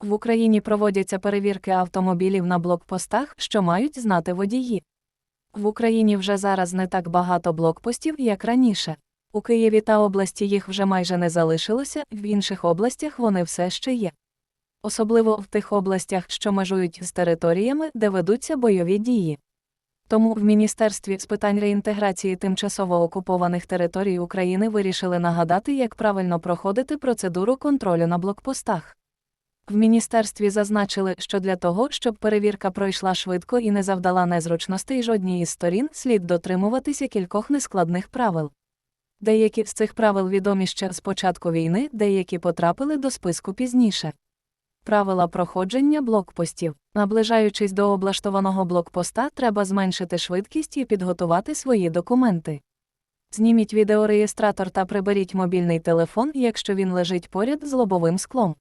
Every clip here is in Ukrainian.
В Україні проводяться перевірки автомобілів на блокпостах, що мають знати водії. В Україні вже зараз не так багато блокпостів, як раніше. У Києві та області їх вже майже не залишилося, в інших областях вони все ще є. Особливо в тих областях, що межують з територіями, де ведуться бойові дії. Тому в Міністерстві з питань реінтеграції тимчасово окупованих територій України вирішили нагадати, як правильно проходити процедуру контролю на блокпостах. В міністерстві зазначили, що для того, щоб перевірка пройшла швидко і не завдала незручностей жодній із сторін, слід дотримуватися кількох нескладних правил. Деякі з цих правил відомі ще з початку війни, деякі потрапили до списку пізніше. Правила проходження блокпостів. Наближаючись до облаштованого блокпоста, треба зменшити швидкість і підготувати свої документи. Зніміть відеореєстратор та приберіть мобільний телефон, якщо він лежить поряд з лобовим склом.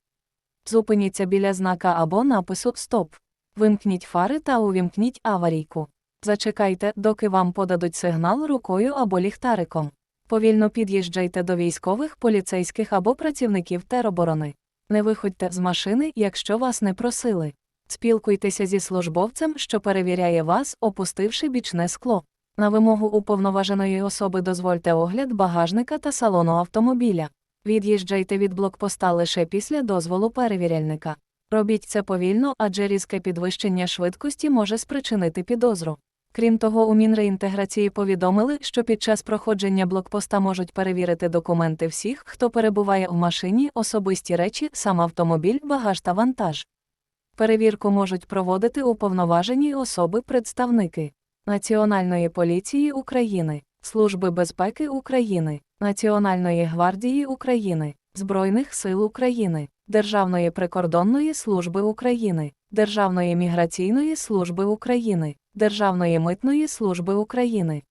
Зупиніться біля знака або напису Стоп. Вимкніть фари та увімкніть аварійку. Зачекайте, доки вам подадуть сигнал рукою або ліхтариком. Повільно під'їжджайте до військових, поліцейських або працівників тероборони. Не виходьте з машини, якщо вас не просили. Спілкуйтеся зі службовцем, що перевіряє вас, опустивши бічне скло. На вимогу уповноваженої особи дозвольте огляд багажника та салону автомобіля. Від'їжджайте від блокпоста лише після дозволу перевіряльника. Робіть це повільно, адже різке підвищення швидкості може спричинити підозру. Крім того, у Мінреінтеграції повідомили, що під час проходження блокпоста можуть перевірити документи всіх, хто перебуває в машині, особисті речі, сам автомобіль, багаж та вантаж. Перевірку можуть проводити уповноважені особи-представники Національної поліції України, Служби безпеки України, Національної гвардії України, Збройних сил України, Державної прикордонної служби України, Державної міграційної служби України, Державної митної служби України,